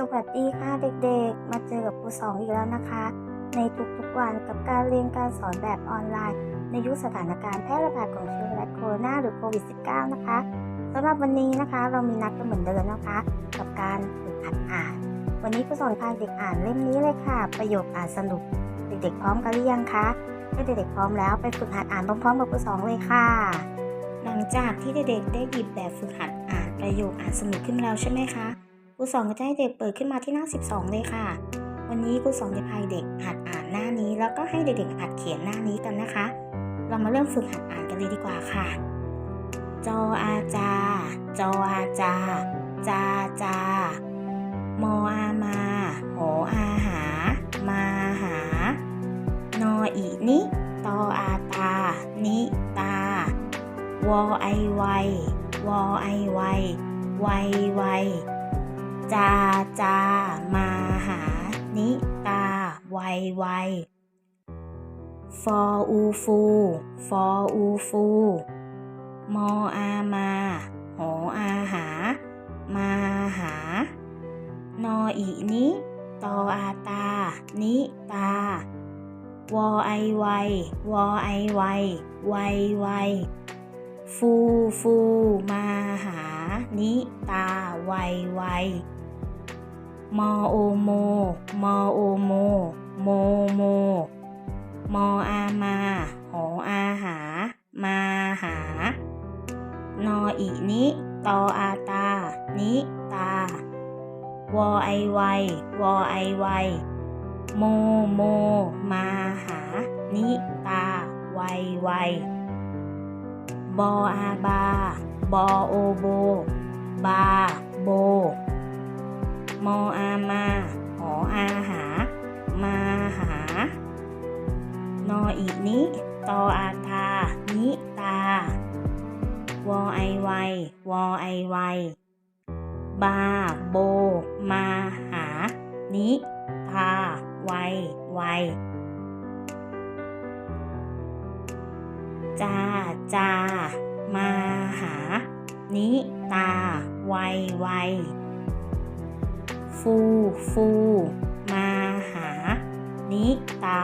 สวัสดีค่ะเด็กๆ มาเจอกับครูสองอีกแล้วนะคะ ในทุกๆวันกับการเรียนการสอนแบบออนไลน์ ในยุคสถานการณ์แพร่ระบาดของเชื้อไวรัสโคโรนาหรือโควิด -19 นะคะสำหรับวันนี้นะคะ เรามีนัดกันเหมือนเดิมนะคะ กับการฝึกหัดอ่าน วันนี้ครูสอนพาเด็กอ่านเล่มนี้เลยค่ะ ประโยคอ่านสนุก เด็กๆพร้อมกันหรือยังคะถ้าเด็กๆพร้อมแล้วไปฝึกหัดอ่านพร้อมๆกับครูสองเลยค่ะ หลังจากที่เด็กๆได้หยิบแบบฝึกหัดอ่านประโยคอ่านสนุกขึ้นแล้วใช่ไหมคะ ครูสองก็จะให้เด็กเปิดขึ้นมาที่หน้า 12 เลยค่ะ วันนี้ครูสองจะพาเด็กหัดอ่านหน้านี้ แล้วก็ให้เด็กๆหัดเขียนหน้านี้กันนะคะ เรามาเริ่มฝึกหัดอ่านกันเลยดีกว่าค่ะ จออาจา จออาจา จาจามออามาโหอาหา มาหา นออีนิตออาตา นิตา วอไอไววอไอไวไวไว จาจามาหา นิตา ไวไวฟออูฟูฟออูฟู มออามา หออาหา มาหา นออีนิตออาตา นิตา วอไอไววอไอไวไวไวฟูฟูมาหา นิตาไวไว มอโอโมมอโอโม โมโมมออามา หออาหา มาหา นออีนิตออาตา นิตา วอไอไว วอไอไว โมโม มาหา นิตา ไวไว บออาบา บอโอโบ บา โบ มออามาหออาหา มาหา นออีนิ ตออาตา นิตา วอไอไว วอไอไว บา โบ มาหา นิตาไว ไว จา จา มาหา นิตา ไว ไว ฟูฟู มาหา นิตา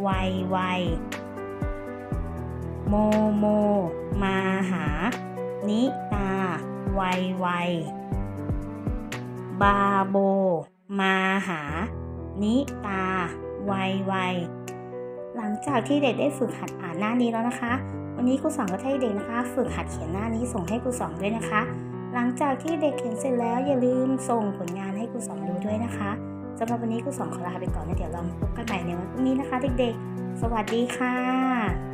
ไวไว โมโม มาหา นิตา ไวไว บาโบ มาหา นิตา ไวไว หลังจากที่เด็กได้ฝึกหัดอ่านหน้านี้แล้วนะคะ วันนี้ครูสอนก็ให้เด็กนะคะ ฝึกหัดเขียนหน้านี้ส่งให้ครูสอนด้วยนะคะ หลังจากที่เด็กเขียนเสร็จแล้วอย่าลืมส่งผลงานให้ครูสอนดูด้วยนะคะสำหรับวันนี้ครูสอนขอลาไปก่อนนะเดี๋ยวเราพบกันใหม่ในวันพรุ่งนี้นะคะ เด็กๆ สวัสดีค่ะ